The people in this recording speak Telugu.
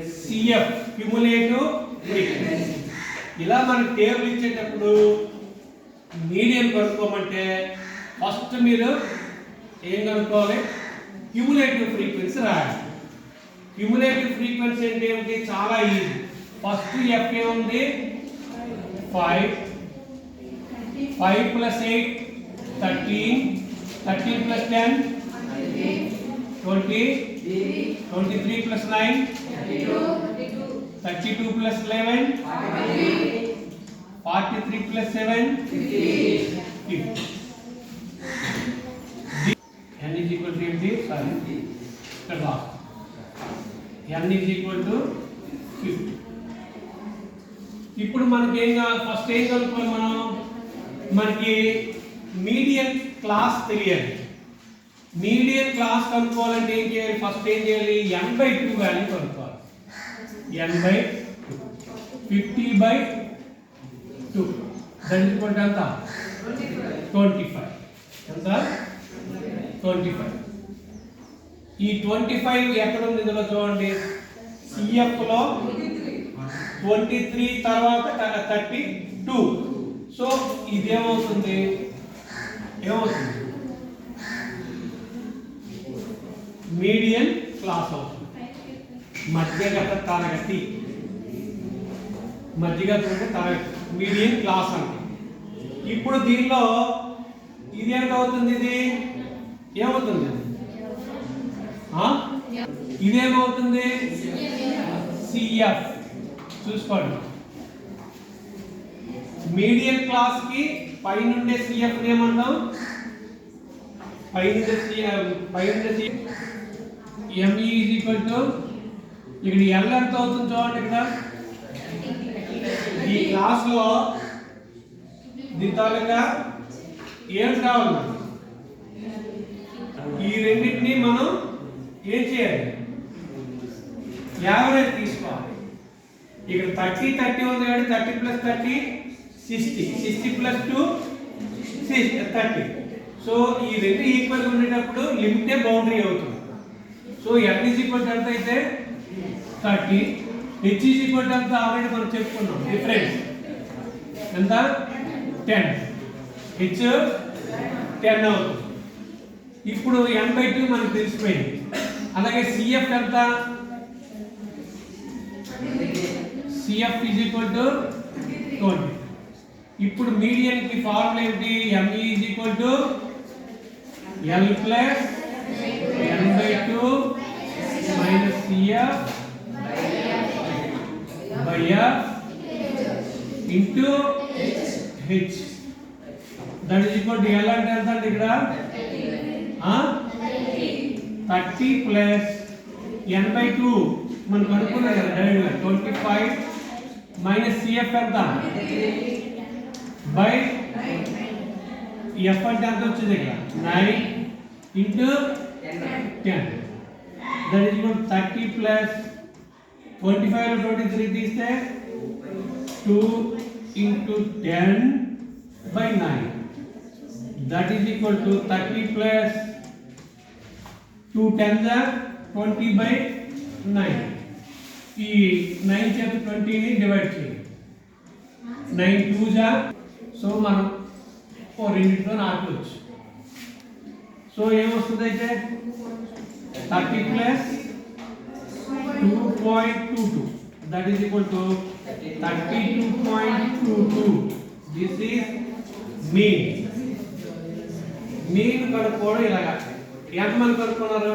సిఎఫ్ క్యుములేటివ్ ఫ్రీక్వెన్సీ ఇలా మనం టేబుల్ ఇచ్చేటప్పుడు మీడియం కనుక్కోమంటే ఫస్ట్ మీరు ఏం కనుక్కోవాలి? క్యుములేటివ్ ఫ్రీక్వెన్సీ రాయాలి. క్యుములేటివ్ ఫ్రీక్వెన్సీ అంటే ఏమిటి? చాలా ఈజీ. ఫస్ట్ ఎఫ్ ఏముంది five. Five plus eight thirteen. Thirteen plus ten? Twenty. Twenty three plus nine thirty two plus eleven forty three plus seven N is equal to ఏంటి సారీ ఇక్కడ N is equal to fifty ఇప్పుడు మనకి ఏం కావాలి? ఫస్ట్ ఏం కనుక్కోవాలి మనం? మనకి మీడియం క్లాస్ తెలియాలి. మీడియం క్లాస్ కనుక్కోవాలంటే ఏం చేయాలి? ఫస్ట్ ఏం చేయాలి? ఎన్ బై టూ వాల్యూ కనుక్కోవాలి. N by fifty by two దాని ఎంత? ట్వంటీ ఫైవ్ ఎంత? ట్వంటీ ఫైవ్ ఈ ట్వంటీ ఫైవ్ ఎక్కడ ఉంది ఇందులో చూడండి. సిఎఫ్లో ట్వంటీ త్రీ తర్వాత థర్టీ టూ సో ఇదేమవుతుంది? ఏమవుతుంది? మీడియం క్లాస్ అవుతుంది. మధ్యగత తరగతి. మధ్యగత అంటే తరగతి. మీడియం క్లాస్ అంటే. ఇప్పుడు దీనిలో ఇది ఎంత అవుతుంది ఇది? ఏమవుతుంది? ఇదేమవుతుంది? సిఎఫ్ చూసుకోండి. మీడియం క్లాస్కి పైనుండే సిఎఫ్ ఏమంటాం పైన సిఎఫ్ పైనుండే ఎంఈ ఈజ్ ఈక్వల్ టు ఇక్కడ ఎల్ ఎంత అవుతుంది చూడండి ఇక్కడ. ఈ క్లాస్లో దీని తాలూకా ఏం కావాలి? ఈ రెండింటిని మనం ఏం చేయాలి? యావరేజ్ తీసుకోవాలి. ఇక్కడ థర్టీ థర్టీ ఉంది కాబట్టి thirty plus thirty sixty. Sixty plus two thirty. So ఈ రెండు ఈక్వల్ ఉండేటప్పుడు లిమిటే బౌండరీ అవుతుంది. సో ఎన్ ఈజ్ ఈక్వల్ ఎంత అయితే? థర్టీ హెచ్ ఈజ్ ఈక్వల్ ఎంత? ఆల్రెడీ మనం చెప్పుకున్నాం. డిఫరెన్స్ ఎంత? టెన్ హెచ్ టెన్ అవుతుంది. ఇప్పుడు ఎన్ బై టూ మనకు తెలిసిపోయింది. అలాగే సిఎఫ్ ఎంత? CF is equal to twenty ఇప్పుడు మీడియన్కి ఫార్ములా ఏంటి? ME is equal to L plus N by two minus CF by F into H. That is equal to L అంటే ఎంత అండి ఇక్కడ thirty plus N by two. మనం కనుక్కున్నాం కదా డైరెక్ట్గా. ట్వంటీ ఫైవ్ మైనస్ సిఎఫ్ ఎంత బై ఎఫ్ అంటే ఎంత వచ్చింది ఇక్కడ? Nine into ten. That is equal thirty plus twenty five twenty three తీస్తే two into ten by nine that is equal to thirty plus two ten జా ట్వంటీ బై నైన్ ఈ నైన్ చేత ట్వంటీని డివైడ్ చేయండి నైన్ టూ జా సో మనం ఓ రెండింటితో ఆపవచ్చు సో ఏమొస్తుంది అయితే thirty plus two point two two that is equal to thirty two point two two this is mean mean కనుక్కోవడం ఇలాగా ఎంతమంది కనుక్కున్నారు